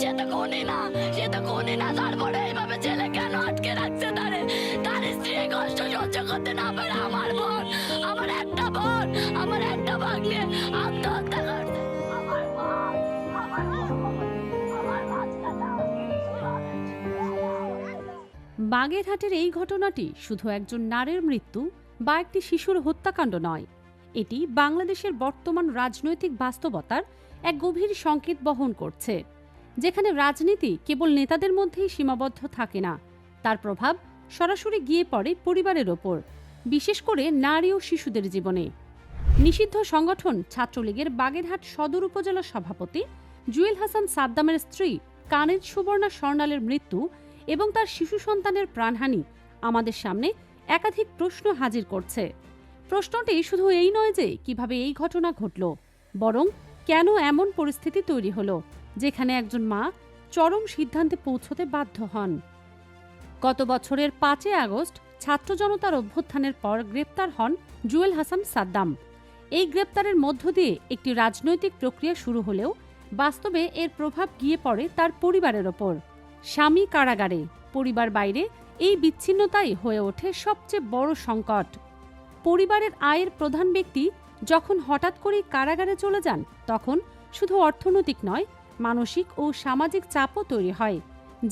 সে তো খুনি না সে তো খুনি না। তারপরে এইভাবে জেলে কেন আটকে তারে? তার স্ত্রী কষ্ট সহ্য করতে না পারে আমার বোন, আমার একটা বোন, আমার একটা ভাগ্নে। আত্মহত্যা বাগেরহাটের এই ঘটনাটি শুধু একজন নারীর মৃত্যু বা একটি শিশুর হত্যাকাণ্ড নয়। এটি বাংলাদেশের বর্তমান রাজনৈতিক বাস্তবতার এক গভীর সংকেত বহন করছে। যেখানে রাজনীতি কেবল নেতাদের মধ্যেই সীমাবদ্ধ থাকে না। তার প্রভাব সরাসরি গিয়ে পড়ে পরিবারের ওপর, বিশেষ করে নারী ও শিশুদের জীবনে। নিষিদ্ধ সংগঠন ছাত্রলীগের বাগেরহাট সদর উপজেলা সভাপতি জুয়েল হাসান সাদ্দামের স্ত্রী কানেজ সুবর্ণা স্বর্ণালের মৃত্যু এবং তার শিশু সন্তানের প্রাণহানি আমাদের সামনে একাধিক প্রশ্ন হাজির করছে। প্রশ্নটি শুধু এই নয় যে কীভাবে এই ঘটনা ঘটল, বরং কেন এমন পরিস্থিতি তৈরি হলো। যেখানে একজন মা চরম সিদ্ধান্তে পৌঁছতে বাধ্য হন। গত বছরের পাঁচই আগস্ট ছাত্র জনতার অভ্যুত্থানের পর গ্রেপ্তার হন জুয়েল হাসান সাদ্দাম। এই গ্রেপ্তারের মধ্য দিয়ে একটি রাজনৈতিক প্রক্রিয়া শুরু হলেও বাস্তবে এর প্রভাব গিয়ে পড়ে তার পরিবারের ওপর। স্বামী কারাগারে, পরিবার বাইরে এই বিচ্ছিন্নতাই হয়ে ওঠে সবচেয়ে বড় সংকট। পরিবারের আয়ের প্রধান ব্যক্তি যখন হঠাৎ করেই কারাগারে চলে যান, তখন শুধু অর্থনৈতিক নয় মানসিক ও সামাজিক চাপও তৈরি হয়।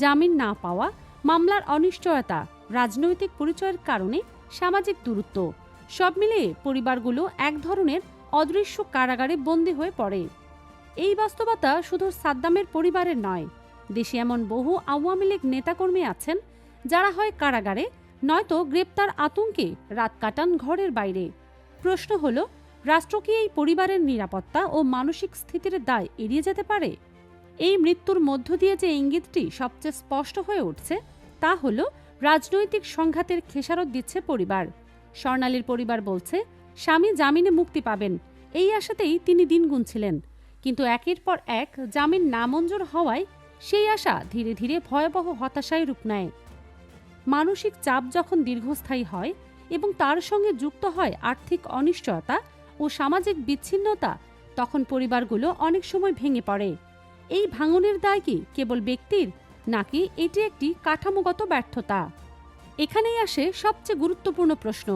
জামিন না পাওয়া, মামলার অনিশ্চয়তা, রাজনৈতিক পরিচয়ের কারণে সামাজিক দূরত্ব, সব মিলিয়ে পরিবারগুলো এক ধরনের অদৃশ্য কারাগারে বন্দী হয়ে পড়ে। এই বাস্তবতা শুধু সাদ্দামের পরিবারের নয়, দেশে এমন বহু আওয়ামী লীগ নেতাকর্মী আছেন, যারা হয় কারাগারে, নয়তো গ্রেপ্তার আতঙ্কে রাত কাটান ঘরের বাইরে। প্রশ্ন হল, রাষ্ট্র কি এই পরিবারের নিরাপত্তা ও মানসিক স্থিতির দায় এড়িয়ে যেতে পারে? এই মৃত্যুর মধ্য দিয়ে যে ইঙ্গিতটি সবচেয়ে স্পষ্ট হয়ে উঠছে, তা হল রাজনৈতিক সংঘাতের খেসারত দিচ্ছে পরিবার। স্বর্ণালীর পরিবার বলছে, স্বামী জামিনে মুক্তি পাবেন, এই আশাতেই তিনি দিন গুনছিলেন। কিন্তু একের পর এক জামিন নামঞ্জুর হওয়ায় সেই আশা ধীরে ধীরে ভয়াবহ হতাশায় রূপ নেয়। মানসিক চাপ যখন দীর্ঘস্থায়ী হয় এবং তার সঙ্গে যুক্ত হয় আর্থিক অনিশ্চয়তা ও সামাজিক বিচ্ছিন্নতা, তখন পরিবারগুলো অনেক সময় ভেঙে পড়ে। এই ভাঙনের দায় কি কেবল ব্যক্তির, নাকি এটি একটি কাঠামোগত ব্যর্থতা? এখানেই আসে সবচেয়ে গুরুত্বপূর্ণ প্রশ্ন,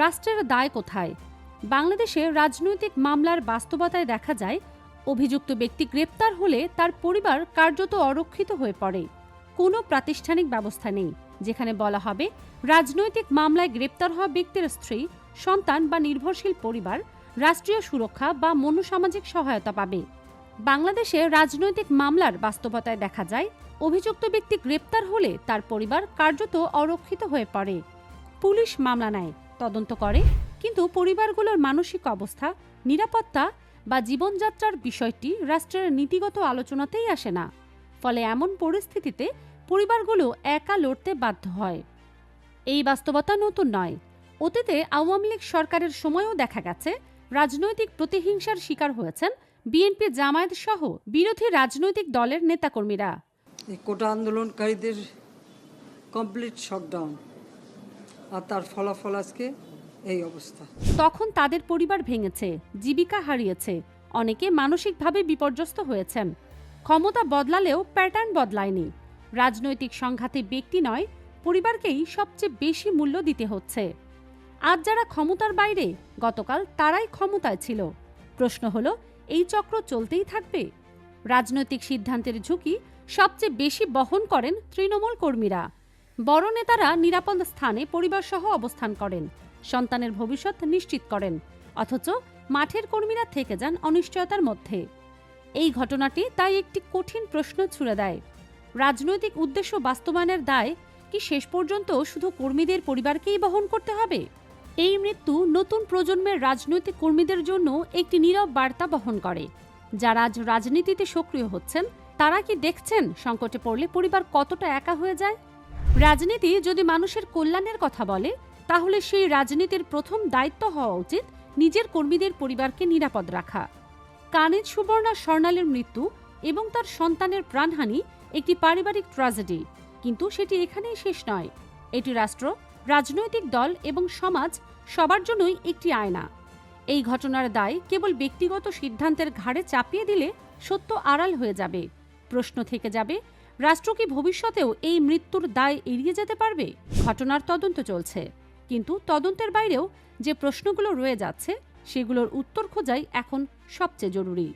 রাষ্ট্রের দায় কোথায়? বাংলাদেশে রাজনৈতিক মামলার বাস্তবতায় দেখা যায়, অভিযুক্ত ব্যক্তি গ্রেপ্তার হলে তার পরিবার কার্যত অরক্ষিত হয়ে পড়ে। কোনো প্রাতিষ্ঠানিক ব্যবস্থা নেই, যেখানে বলা হবে, রাজনৈতিক মামলায় গ্রেপ্তার হওয়া ব্যক্তির স্ত্রী, সন্তান বা নির্ভরশীল পরিবার রাষ্ট্রীয় সুরক্ষা বা মনোসামাজিক সহায়তা পাবে। বাংলাদেশে রাজনৈতিক মামলার বাস্তবতায় দেখা যায়, অভিযুক্ত ব্যক্তি গ্রেপ্তার হলে তার পরিবার কার্যত অরক্ষিত হয়ে পড়ে। পুলিশ মামলা নেয়, তদন্ত করে, কিন্তু পরিবারগুলোর মানসিক অবস্থা, নিরাপত্তা বা জীবনযাত্রার বিষয়টি রাষ্ট্রের নীতিগত আলোচনাতেই আসে না। ফলে এমন পরিস্থিতিতে পরিবারগুলো একা লড়তে বাধ্য হয়। এই বাস্তবতা নতুন নয়। অতীতে আওয়ামী লীগ সরকারের সময়ও দেখা গেছে, রাজনৈতিক প্রতিহিংসার শিকার হয়েছেন বিএনপি জামায়াত সহ বিরোধী রাজনৈতিক দলের নেতাকর্মীরা। কোটা আন্দোলনকারীদের কমপ্লিট শকডাউন আর তার ফলাফল আজকে এই অবস্থা। তখন তাদের পরিবার ভেঙেছে জীবিকা হারিয়েছে অনেকে মানসিকভাবে বিপর্যস্ত হয়েছেন। ক্ষমতা বদলালেও প্যাটার্ন বদলায়নি। রাজনৈতিক সংঘাতে ব্যক্তি নয় পরিবারকেই সবচেয়ে বেশি মূল্য দিতে হচ্ছে। আজ যারা ক্ষমতার বাইরে গতকাল তারাই ক্ষমতায় ছিল। প্রশ্ন হলো এই চক্র চলতেই থাকবে। রাজনৈতিক সিদ্ধান্তের ঝুঁকি সবচেয়ে বেশি বহন করেন তৃণমূল কর্মীরা। বড় নেতারা নিরাপদ স্থানে পরিবারসহ অবস্থান করেন, সন্তানের ভবিষ্যৎ নিশ্চিত করেন, অথচ মাঠের কর্মীরা থেকে যান অনিশ্চয়তার মধ্যে। এই ঘটনাটি তাই একটি কঠিন প্রশ্ন ছুড়ে দেয়। রাজনৈতিক উদ্দেশ্য বাস্তবায়নের দায় কি শেষ পর্যন্ত শুধু কর্মীদের পরিবারকেই বহন করতে হবে? এই মৃত্যু নতুন প্রজন্মের রাজনৈতিক কর্মীদের জন্য একটি নীরব বার্তা বহন করে। যারা আজ রাজনীতিতে সক্রিয় হচ্ছেন, তারা কি দেখছেন সংকটে পড়লে পরিবার কতটা একা হয়ে যায়? রাজনীতি যদি মানুষের কল্যাণের কথা বলে, তাহলে সেই রাজনীতির প্রথম দায়িত্ব হওয়া উচিত নিজের কর্মীদের পরিবারকে নিরাপদ রাখা। কানিজ সুবর্ণা স্বর্ণালের মৃত্যু এবং তার সন্তানের প্রাণহানি একটি পারিবারিক ট্র্যাজেডি, কিন্তু সেটি এখানেই শেষ নয়। এটি রাষ্ট্র রাজনৈতিক দল এবং সমাজ সবার জন্যই একটি আয়না। এই ঘটনার দায় কেবল ব্যক্তিগত সিদ্ধান্তের ঘাড়ে চাপিয়ে দিলে সত্য আড়াল হয়ে যাবে। প্রশ্ন থেকে যাবে, রাষ্ট্র কি ভবিষ্যতেও এই মৃত্যুর দায় এড়িয়ে যেতে পারবে? ঘটনার তদন্ত চলছে। কিন্তু তদন্তের বাইরেও যে প্রশ্নগুলো রয়ে যাচ্ছে, সেগুলোর উত্তর খোঁজাই এখন সবচেয়ে জরুরি।